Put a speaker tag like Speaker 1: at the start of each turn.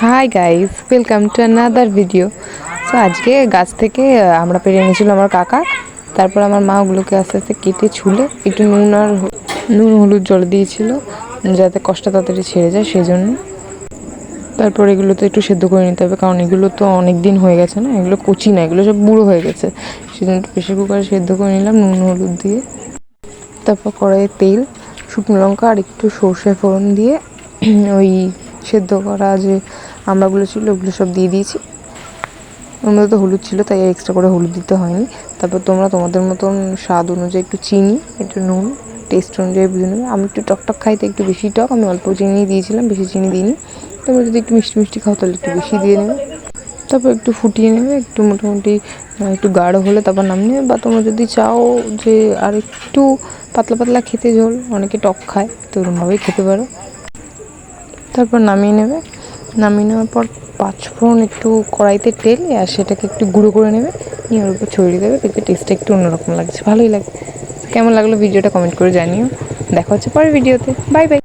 Speaker 1: Hi guys welcome to another video so আজকে গাছ থেকে আমরা পেরে এনেছিল আমার কাকা। তারপর আমার মা ওগুলোকে আস্তে আস্তে কেটে ছুলে একটু নুন আর নুন হলুদ জল দিয়েছিল, যাতে কষ্ট তাড়াতাড়ি ছেড়ে যায় সেই জন্য তারপর এগুলো তো একটু সেদ্ধ করে নিতে হবে, কারণ এগুলো তো অনেক দিন হয়ে গেছে না, এগুলো কচি না, এগুলো সব বুড়ো হয়ে গেছে। সেজন্য প্রেশার কুকারে সেদ্ধ করে নিলাম, নুন হলুদ দিয়ে। তারপর কড়াইয়ে তেল, শুকনো লঙ্কা আর একটু সর্ষে ফোড়ন দিয়ে, ওই সেদ্ধ করা যে আমড়াগুলো ছিল, ওগুলো সব দিয়ে দিয়েছি। ওর তো হলুদ ছিল, তাই এক্সট্রা করে হলুদ দিতে হয়নি। তারপর তোমরা তোমাদের মতন স্বাদ অনুযায়ী একটু চিনি, একটু নুন টেস্ট অনুযায়ী বুঝে নেবে। আমি একটু টকটক টক খাইতে একটু বেশি টক, আমি অল্প চিনি দিয়েছিলাম, বেশি চিনি দিইনি। তোমরা যদি একটু মিষ্টি মিষ্টি খাও, তাহলে একটু বেশি দিয়ে নেবে। তারপর একটু ফুটিয়ে নেবে, একটু মোটামুটি একটু গাঢ় হলে তারপর নামিয়ে নেবে। বা তোমরা যদি চাও যে আর একটু পাতলা পাতলা খেতে ঝোল, অনেকে টক খায়, তো ওরমভাবেই খেতে পারো। তারপর নামিয়ে নেবে। নামিয়ে নেওয়ার পর পাঁচ ফোড়ন একটু কড়াইতে তেল আর সেটাকে একটু গুঁড়ো করে নেবে। নিয়ে ওর উপর ছড়িয়ে দেবে। দেখবে টেস্টটা একটু অন্যরকম লাগছে। ভালোই লাগে কেমন লাগল ভিডিওটা কমেন্ট করে জানিও। দেখা হচ্ছে পরের ভিডিওতে। Bye bye.